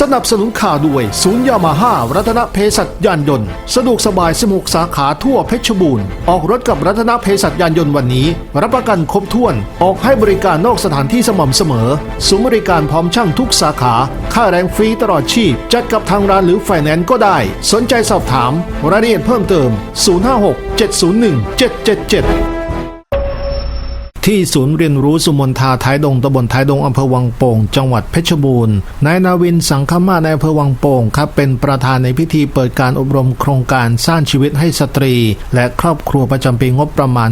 สนับสนุนข่าวด้วยศูนย์ยามาฮ่ารัตนเพศัชยานยนต์ สะดวกสบายสมุกสาขาทั่วเพชรบูรณ์ ออกรถกับรัตนเพศัชยานยนต์วันนี้ รับประกันครบถ้วน ออกให้บริการนอกสถานที่สม่ำเสมอศูนย์บริการพร้อมช่างทุกสาขา ค่าแรงฟรีตลอดชีพ จัดกับทางร้านหรือไฟแนนซ์ก็ได้ สนใจสอบถาม รายละเอียดเพิ่มเติม 056 701 777 ที่ศูนย์เรียนรู้สุมนทาท้ายดงตำบลท้ายดงอำเภอวังโป่ง จังหวัดเพชรบูรณ์ นายนาวินสังคมาในอำเภอวังโป่งครับเป็นประธานในพิธีเปิดการอบรมโครงการสร้างชีวิตให้สตรี และครอบครัวประจำปีงบประมาณ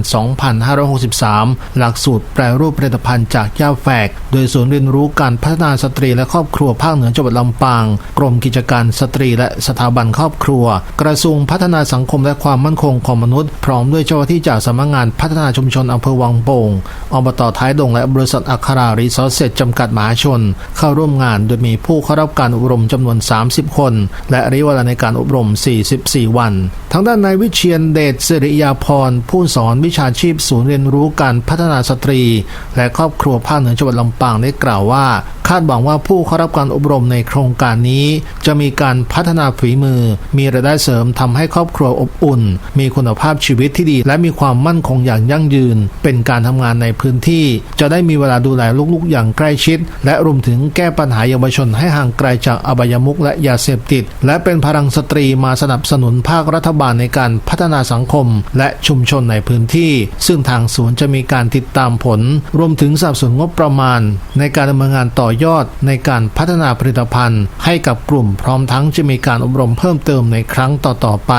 2563 หลักสูตรแปรรูปผลิตภัณฑ์จากหญ้าแฝก โดยศูนย์เรียนรู้การพัฒนาสตรีและครอบครัวภาคเหนือจังหวัดลำปาง กรมกิจการสตรีและสถาบันครอบครัว กระทรวงพัฒนาสังคมและความมั่นคงของมนุษย์ พร้อมด้วยเจ้าหน้าที่จากสำนักงานพัฒนาชุมชนอำเภอวังโป่งอบตท้ายดงและบริษัทอัครารีซอสเซตจำกัดมหาชน เข้าร่วมงานโดยมีผู้เข้ารับการอบรมจำนวน 30 คน และระยะเวลาในการอบรม 44 วันางด้านนายวิเชียนเดชสิริยาพรผู้สอนวิชาชีพศูนย์เรียนรู้การพัฒนาสตรี และครอบครัวภาคเหนือจังหวัดลำปางได้กล่าวว่า คาดหวังว่าผู้เข้ารับการอบรมในโครงการนี้ จะมีการพัฒนาฝีมือ มีรายได้เสริมทำให้ครอบครัวอบอุ่น มีคุณภาพชีวิตที่ดี และมีความมั่นคงอย่างยั่งยืน เป็นการทำงานในพื้นที่ จะได้มีเวลาดูแลลูกๆ อย่างใกล้ชิด และรวมถึงแก้ปัญหาเยาวชนให้ห่างไกลจากอบายมุขและยาเสพติด และเป็นพลังสตรีมาสนับสนุนภาครัฐบาลาลในการพัฒนาสังคม และชุมชนในพื้นที่ ซึ่งทางศูนย์จะมีการติดตามผล รวมถึงสนับสนุนงบประมาณ ในการดำเนินงานต่อยอดในการพัฒนาผลิตภัณฑ์ ให้กับกลุ่มพร้อมทั้งจะมีการอบรมเพิ่มเติมในครั้งต่อๆไป